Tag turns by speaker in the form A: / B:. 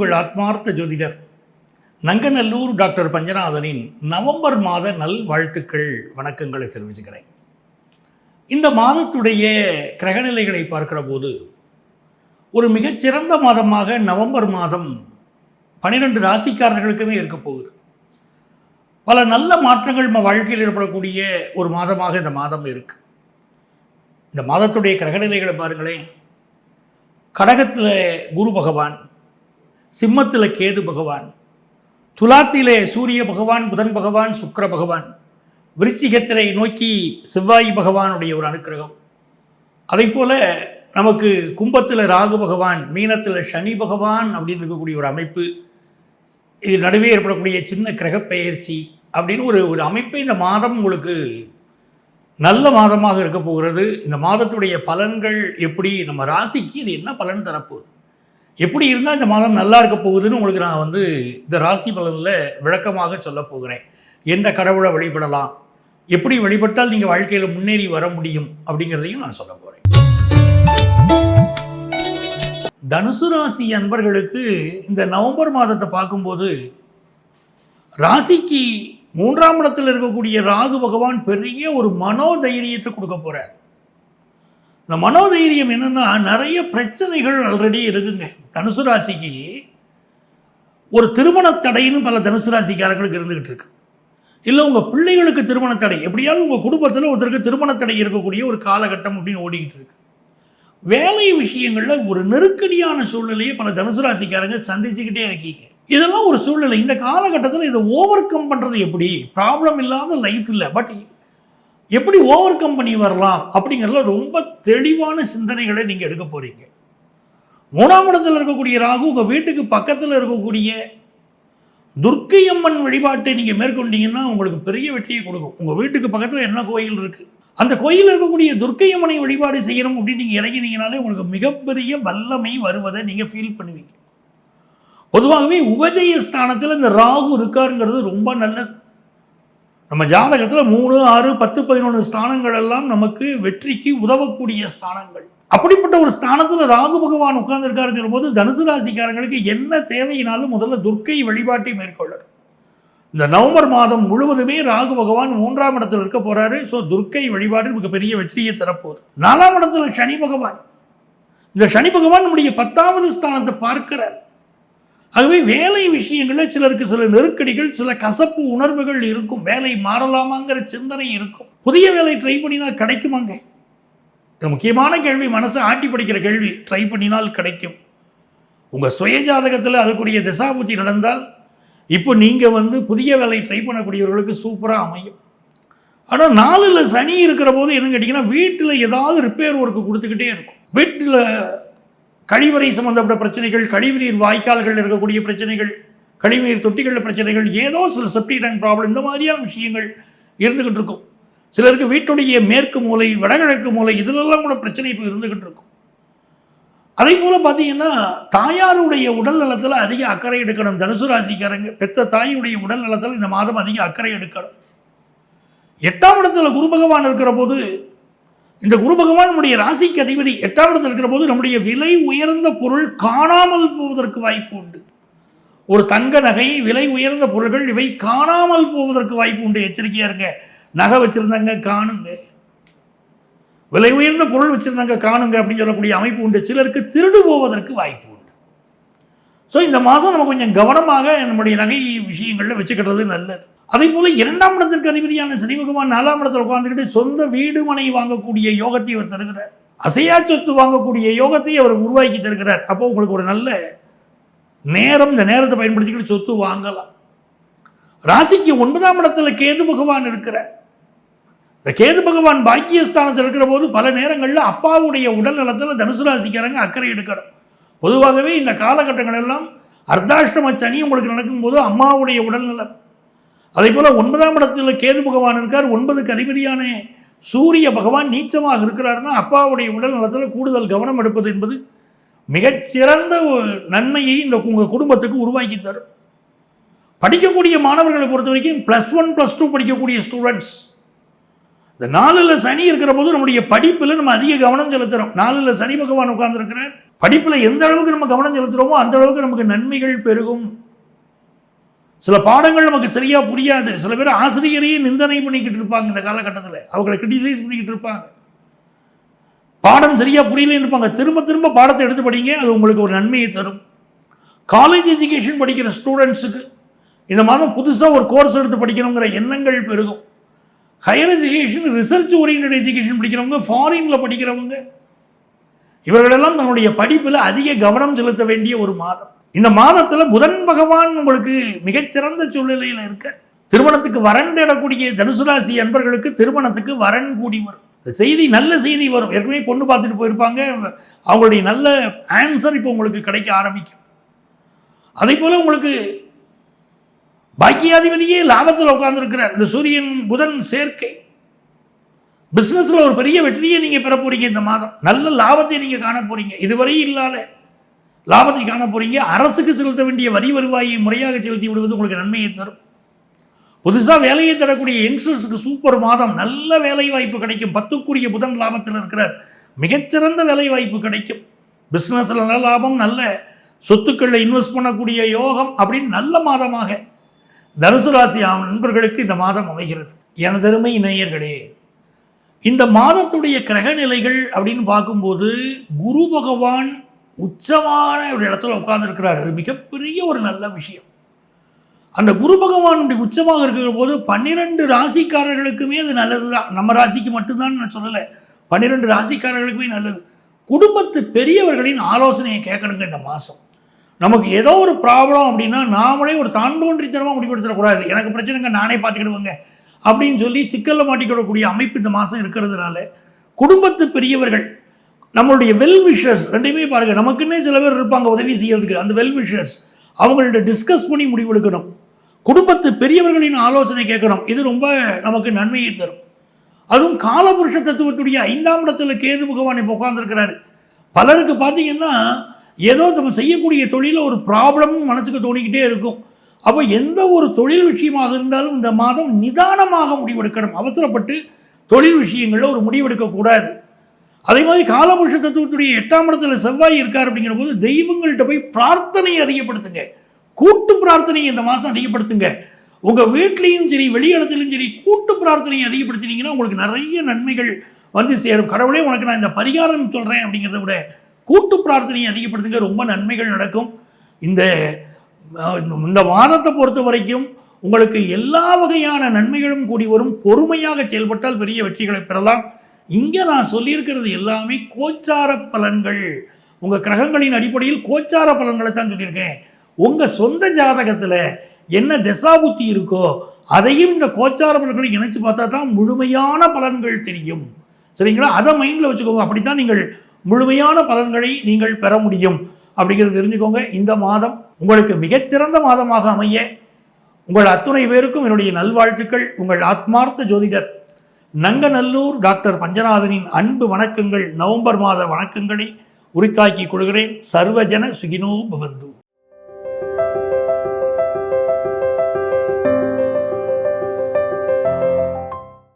A: உங்கள் ஆத்மார்த்த ஜோதிடர். நங்கநல்லூர் டாக்டர் பஞ்சநாதனின் நவம்பர் மாத நல் வாழ்த்துக்கள் வணக்கங்களை தெரிவிச்சுக்கிறேன். இந்த மாதத்துடைய கிரகநிலைகளை பார்க்கிற போது ஒரு மிகச்சிறந்த மாதமாக நவம்பர் மாதம் பன்னிரெண்டு ராசிக்காரர்களுக்குமே இருக்க போகுது. பல நல்ல மாற்றங்கள் நம்ம வாழ்க்கையில் ஏற்படக்கூடிய ஒரு மாதமாக இந்த மாதம் இருக்கு. இந்த மாதத்துடைய கிரகநிலைகளை பாருங்களேன். கடகத்தில் குரு பகவான் சிம்மத்தில் கேது பகவான் துலாத்திலே சூரிய பகவான் புதன் பகவான் சுக்கர பகவான் விருச்சிகத்திலே நோக்கி செவ்வாய் பகவானுடைய ஒரு அனுக்கிரகம். அதைப்போல் நமக்கு கும்பத்தில் ராகு பகவான் மீனத்தில் சனி பகவான் அப்படின்னு இருக்கக்கூடிய ஒரு அமைப்பு இது நடுவே ஏற்படக்கூடிய சின்ன கிரகப்பெயர்ச்சி அப்படின்னு ஒரு ஒரு அமைப்பை இந்த மாதம் உங்களுக்கு நல்ல மாதமாக இருக்க போகிறது. இந்த மாதத்துடைய பலன்கள் எப்படி நம்ம ராசிக்கு இது என்ன பலன் தரப்போகுது? எப்படி இருந்தால் இந்த மாதம் நல்லா இருக்க போகுதுன்னு உங்களுக்கு நான் வந்து இந்த ராசி பலனில் விளக்கமாக சொல்ல போகிறேன். எந்த கடவுளை வழிபடலாம்? எப்படி வழிபட்டால் நீங்கள் வாழ்க்கையில் முன்னேறி வர முடியும் அப்படிங்கிறதையும் நான் சொல்ல போகிறேன் தனுசு ராசி அன்பர்களுக்கு இந்த நவம்பர் மாதத்தை பார்க்கும்போது ராசிக்கு மூன்றாம் இடத்தில் இருக்கக்கூடிய ராகு பகவான் பெரிய ஒரு மனோதைரியத்தை கொடுக்க போகிறார் இந்த மனோதைரியம் என்னென்னா நிறைய பிரச்சனைகள் ஆல்ரெடி இருக்குங்க. தனுசு ராசிக்கு ஒரு திருமண தடைன்னு பல தனுசு ராசிக்காரங்களுக்கு இருந்துக்கிட்டு இருக்கு. இல்லை உங்கள் பிள்ளைகளுக்கு திருமண தடை. எப்படியாவது உங்கள் குடும்பத்தில் ஒருத்தருக்கு திருமண தடை இருக்கக்கூடிய ஒரு காலகட்டம் அப்படின்னு ஓடிக்கிட்டு இருக்கு. வேலை விஷயங்களில் ஒரு நெருக்கடியான சூழ்நிலையை பல தனுசு ராசிக்காரங்க சந்திச்சுக்கிட்டே இருக்கீங்க. இதெல்லாம் ஒரு சூழ்நிலை. இந்த காலகட்டத்தில் இதை ஓவர் கம் பண்ணுறது எப்படி? ப்ராப்ளம் இல்லாத லைஃப் இல்லை. பட் எப்படி ஓவர் கம் பண்ணி வரலாம் அப்படிங்கிறதுல ரொம்ப தெளிவான சிந்தனைகளை நீங்கள் எடுக்க போகிறீங்க மூணாம் இடத்தில் இருக்கக்கூடிய ராகு உங்கள் வீட்டுக்கு பக்கத்தில் இருக்கக்கூடிய துர்க்கை அம்மன் வழிபாட்டை நீங்கள் மேற்கொண்டீங்கன்னா உங்களுக்கு பெரிய வெற்றியை கொடுக்கும். உங்கள் வீட்டுக்கு பக்கத்தில் என்ன கோயில் இருக்குது அந்த கோயிலில் இருக்கக்கூடிய துர்க்கை அம்மனை வழிபாடு செய்யணும் அப்படின்னு நீங்கள் இறங்கினீங்கனாலே உங்களுக்கு மிகப்பெரிய வல்லமை வருவதை நீங்கள் ஃபீல் பண்ணுவீங்க. பொதுவாகவே உபஜய ஸ்தானத்தில் இந்த ராகு இருக்காருங்கிறது ரொம்ப நல்லது நம்ம ஜாதகத்தில் மூணு ஆறு பத்து பதினொன்று ஸ்தானங்கள் எல்லாம் நமக்கு வெற்றிக்கு உதவக்கூடிய ஸ்தானங்கள். அப்படிப்பட்ட ஒரு ஸ்தானத்தில் ராகு பகவான் உட்கார்ந்துருக்காருங்கிற போது தனுசு ராசிக்காரங்களுக்கு என்ன தேவையினாலும் முதல்ல துர்க்கை வழிபாட்டை மேற்கொள்ளணும் இந்த நவம்பர் மாதம் முழுவதுமே ராகு பகவான் மூன்றாம் இடத்தில் இருக்க போகிறாரு ஸோ துர்க்கை வழிபாடு நமக்கு பெரிய வெற்றியை தரப்போகுது. நாலாம் இடத்துல சனி பகவான். இந்த சனி பகவான் நம்முடைய பத்தாவது ஸ்தானத்தை பார்க்கிறார். ஆகவே வேலை விஷயங்களில் சிலருக்கு சில நெருக்கடிகள் சில கசப்பு உணர்வுகள் இருக்கும். வேலை மாறலாமாங்கிற சிந்தனை இருக்கும். புதிய வேலை ட்ரை பண்ணினா கிடைக்குமாங்க? இது முக்கியமான கேள்வி. மனசை ஆட்டி படிக்கிற கேள்வி. ட்ரை பண்ணினால் கிடைக்கும். உங்கள் சுய ஜாதகத்தில் அதுக்குரிய திசாபுத்தி நடந்தால் இப்போ நீங்கள் வந்து புதிய வேலை ட்ரை பண்ணக்கூடியவர்களுக்கு சூப்பராக அமையும். ஆனால் நாலில் சனி இருக்கிற போது என்னன்னு கேட்டிங்கன்னா வீட்டில் ஏதாவது ரிப்பேர் ஒர்க்கு கொடுத்துக்கிட்டே இருக்கும். வீட்டில் கழிவறை சம்மந்தப்பட்ட பிரச்சனைகள் கழிவுநீர் வாய்க்கால்களில் இருக்கக்கூடிய பிரச்சனைகள் கழிவுநீர் தொட்டிகளில் பிரச்சனைகள் ஏதோ சில செப்டி டேங்க் ப்ராப்ளம் இந்த மாதிரியான விஷயங்கள் இருந்துக்கிட்டு இருக்கும். சிலருக்கு வீட்டுடைய மேற்கு மூலை வடகிழக்கு மூலை இதிலெல்லாம் கூட பிரச்சனை இப்போ இருந்துக்கிட்டு இருக்கும். அதே போல் பார்த்தீங்கன்னா தாயாருடைய உடல் நலத்தில் அதிக அக்கறை எடுக்கணும். தனுசு ராசிக்காரங்க பெத்த தாயுடைய உடல் நலத்தில் இந்த மாதம் அதிக அக்கறை எடுக்கணும். எட்டாம் இடத்துல குரு பகவான் இருக்கிற போது இந்த குரு பகவான் நம்முடைய ராசிக்கு அதிபதி எட்டாம் இருக்கிற போது நம்முடைய விலை உயர்ந்த பொருள் காணாமல் போவதற்கு வாய்ப்பு உண்டு. ஒரு தங்க நகை விலை உயர்ந்த பொருள்கள் இவை காணாமல் போவதற்கு வாய்ப்பு உண்டு. எச்சரிக்கையாக இருங்க. நகை வச்சுருந்தாங்க காணுங்க. விலை உயர்ந்த பொருள் வச்சுருந்தாங்க காணுங்க அப்படின்னு சொல்லக்கூடிய அமைப்பு உண்டு. சிலருக்கு திருடு போவதற்கு வாய்ப்பு உண்டு. ஸோ இந்த மாதம் நம்ம கொஞ்சம் கவனமாக நம்முடைய நகை விஷயங்களில் வச்சுக்கிட்டது நல்லது. அதே போல இரண்டாம் இடத்திற்கு அதிபதியான சனி நாலாம் இடத்தில் உட்கார்ந்துக்கிட்டு சொந்த வீடு மனை வாங்கக்கூடிய யோகத்தை அவர் தருகிறார். அசையா சொத்து வாங்கக்கூடிய யோகத்தை அவர் உருவாக்கி தருகிறார். அப்போ உங்களுக்கு ஒரு நல்ல நேரம் இந்த நேரத்தை பயன்படுத்திக்கிட்டு சொத்து வாங்கலாம். ராசிக்கு ஒன்பதாம் இடத்துல கேது பகவான் இருக்கிறார். இந்த கேது பகவான் பாக்கியஸ்தானத்தில் இருக்கிற போது பல நேரங்களில் அப்பாவுடைய உடல் நலத்தில் தனுசு ராசிக்காரங்க அக்கறை எடுக்கணும். பொதுவாகவே இந்த காலகட்டங்கள் எல்லாம் அர்த்தாஷ்டம சனி உங்களுக்கு நடக்கும்போது அம்மாவுடைய உடல்நலம் அதே போல் ஒன்பதாம் இடத்தில் கேது பகவான் இருக்கார். ஒன்பதுக்கு அதிபதியான சூரிய பகவான் நீச்சமாக இருக்கிறாருன்னா அப்பாவுடைய உடல் நலத்தில் கூடுதல் கவனம் எடுப்பது என்பது மிகச்சிறந்த ஒரு நன்மையை இந்த உங்கள் குடும்பத்துக்கு உருவாக்கி தரும். படிக்கக்கூடிய மாணவர்களை பொறுத்த வரைக்கும் ப்ளஸ் ஒன் ப்ளஸ் டூ படிக்கக்கூடிய ஸ்டூடெண்ட்ஸ் இந்த நாலில் சனி இருக்கிற போது நம்முடைய படிப்பில் நம்ம அதிக கவனம் செலுத்துகிறோம் நாலில் சனி பகவான் உட்கார்ந்துருக்கிறார். படிப்பில் எந்த அளவுக்கு நம்ம கவனம் செலுத்துகிறோமோ அந்த அளவுக்கு நமக்கு நன்மைகள் பெருகும். சில பாடங்கள் நமக்கு சரியாக புரியாது. சில பேர் ஆசிரியரையே நிந்தனை பண்ணிக்கிட்டு இருப்பாங்க இந்த காலகட்டத்தில். அவங்களை கிரிட்டிசைஸ் பண்ணிக்கிட்டு இருப்பாங்க. பாடம் சரியாக புரியலன்னு இருப்பாங்க. திரும்ப திரும்ப பாடத்தை எடுத்து படிங்க அது உங்களுக்கு ஒரு நன்மையை தரும். காலேஜ் எஜுகேஷன் படிக்கிற ஸ்டூடெண்ட்ஸுக்கு இந்த மாதம் புதுசாக ஒரு கோர்ஸ் எடுத்து படிக்கணுங்கிற எண்ணங்கள் பெருகும். Higher education research oriented education படிக்கிறவங்க ஃபாரினில் படிக்கிறவங்க இவர்களெல்லாம் தன்னுடைய படிப்பில் அதிக கவனம் செலுத்த வேண்டிய ஒரு மாதம். இந்த மாதத்தில் புதன் பகவான் உங்களுக்கு மிகச்சிறந்த சூழ்நிலையில் இருக்க. திருமணத்துக்கு வரன் தேடக்கூடிய தனுசு ராசி அன்பர்களுக்கு திருமணத்துக்கு வரன் கூடி வரும். இந்த செய்தி நல்ல செய்தி வரும். ஏற்கனவே பொண்ணு பார்த்துட்டு போயிருப்பாங்க. அவங்களுடைய நல்ல ஆன்சர் இப்போ உங்களுக்கு கிடைக்க ஆரம்பிக்கும். அதே போல் உங்களுக்கு பாக்கியாதிபதியே லாபத்தில் உட்கார்ந்துருக்கிறார். இந்த சூரியன் புதன் சேர்க்கை. பிஸ்னஸில் ஒரு பெரிய வெற்றியை நீங்கள் பெற போகிறீங்க இந்த மாதம். நல்ல லாபத்தை நீங்கள் காண போகிறீங்க இதுவரை இல்லாத லாபத்தை காண போறீங்க. அரசுக்கு செலுத்த வேண்டிய வரி வருவாயை முறையாக செலுத்தி விடுவது உங்களுக்கு நன்மையை தரும். புதுசாக வேலையை தரக்கூடிய யங்ஸ்டர்ஸுக்கு சூப்பர் மாதம். நல்ல வேலை வாய்ப்பு கிடைக்கும். பத்துக்குரிய புதன் லாபத்தில் இருக்கிறார். மிகச்சிறந்த வேலை வாய்ப்பு கிடைக்கும் பிஸ்னஸில் நல்ல லாபம் நல்ல சொத்துக்களில் இன்வெஸ்ட் பண்ணக்கூடிய யோகம் அப்படின்னு நல்ல மாதமாக. தனுசு ராசி நண்பர்களுக்கு இந்த மாதம் அமைகிறது. எனதருமை நேயர்களே இந்த மாதத்துடைய கிரக நிலைகள் அப்படின்னு பார்க்கும்போது குரு பகவான் உச்சமான ஒரு இடத்துல உட்கார்ந்துருக்கிறார். அது மிகப்பெரிய ஒரு நல்ல விஷயம். அந்த குரு பகவானுடைய உச்சமாக இருக்கிற போது பன்னிரெண்டு ராசிக்காரர்களுக்குமே அது நல்லது தான் நம்ம ராசிக்கு மட்டும்தான் நான் சொல்லலை. பன்னிரெண்டு ராசிக்காரர்களுக்குமே நல்லது. குடும்பத்து பெரியவர்களின் ஆலோசனையை கேட்கணுங்க இந்த மாதம் நமக்கு ஏதோ ஒரு ப்ராப்ளம் அப்படின்னா நாமளே ஒரு தாண்டோன்றித்தனமாக முடிவெடுத்துடக்கூடாது எனக்கு பிரச்சனைங்க நானே பார்த்துக்கிடுவேங்க அப்படின்னு சொல்லி சிக்கலில் மாட்டிக்கிடக்கூடிய அமைப்பு இந்த மாதம் இருக்கிறதுனால குடும்பத்து பெரியவர்கள் நம்மளுடைய வெல் விஷர்ஸ் ரெண்டையுமே பாருங்கள் நமக்குன்னே சில பேர் இருப்பாங்க உதவி செய்யறதுக்கு. அந்த வெல் விஷர்ஸ் அவங்கள்ட்ட டிஸ்கஸ் பண்ணி முடிவெடுக்கணும் குடும்பத்து பெரியவர்களின் ஆலோசனை கேட்கணும். இது ரொம்ப நமக்கு நன்மையை தரும். அதுவும் காலபுருஷ தத்துவத்துடைய ஐந்தாம் இடத்துல கேது பகவான் இப்போ உட்காந்துருக்கிறாரு பலருக்கு பார்த்தீங்கன்னா ஏதோ நம்ம செய்யக்கூடிய தொழிலில் ஒரு ப்ராப்ளமும் மனசுக்கு தோணிக்கிட்டே இருக்கும். அப்போ எந்த ஒரு தொழில் விஷயமாக இருந்தாலும் இந்த மாதம் நிதானமாக முடிவெடுக்கணும் அவசரப்பட்டு தொழில் விஷயங்களில் ஒரு முடிவெடுக்கக்கூடாது அதே மாதிரி காலபுருஷ தத்துவத்துடைய எட்டாம் இடத்துல செவ்வாய் இருக்கார் அப்படிங்கிற போது தெய்வங்கள்கிட்ட போய் பிரார்த்தனையை அதிகப்படுத்துங்க. கூட்டு பிரார்த்தனையை இந்த மாதம் அதிகப்படுத்துங்க. உங்கள் வீட்லேயும் சரி வெளியிடத்துலையும் சரி கூட்டு பிரார்த்தனையை அதிகப்படுத்தினீங்கன்னா உங்களுக்கு நிறைய நன்மைகள் வந்து சேரும். கடவுளே உனக்கு நான் இந்த பரிகாரம் சொல்கிறேன் அப்படிங்கிறத விட கூட்டு பிரார்த்தனையை அதிகப்படுத்துங்க. ரொம்ப நன்மைகள் நடக்கும். இந்த இந்த மாதத்தை பொறுத்த வரைக்கும் உங்களுக்கு எல்லா வகையான நன்மைகளும் கூடி வரும். பொறுமையாக செயல்பட்டால் பெரிய வெற்றிகளை பெறலாம். இங்கே நான் சொல்லியிருக்கிறது எல்லாமே கோச்சார பலன்கள். உங்கள் கிரகங்களின் அடிப்படையில் கோச்சார பலன்களை தான் சொல்லியிருக்கேன். உங்கள் சொந்த ஜாதகத்தில் என்ன திசாபுத்தி இருக்கோ அதையும் இந்த கோச்சார பலன்களை இணைச்சு பார்த்தா தான் முழுமையான பலன்கள் தெரியும். சரிங்களா? அதை மைண்டில் வச்சுக்கோங்க. அப்படித்தான் நீங்கள் முழுமையான பலன்களை நீங்கள் பெற முடியும். அப்படிங்கிறது தெரிஞ்சுக்கோங்க. இந்த மாதம் உங்களுக்கு மிகச்சிறந்த மாதமாக அமைய உங்கள் அத்துணை பேருக்கும் என்னுடைய நல்வாழ்த்துக்கள். உங்கள் ஆத்மார்த்த ஜோதிடர் நங்கநல்லூர் டாக்டர் பஞ்சநாதனின் அன்பு வணக்கங்கள் நவம்பர் மாத வணக்கங்களை உரித்தாக்கிக் கொள்கிறேன். சர்வஜன சுகினோ பவந்து.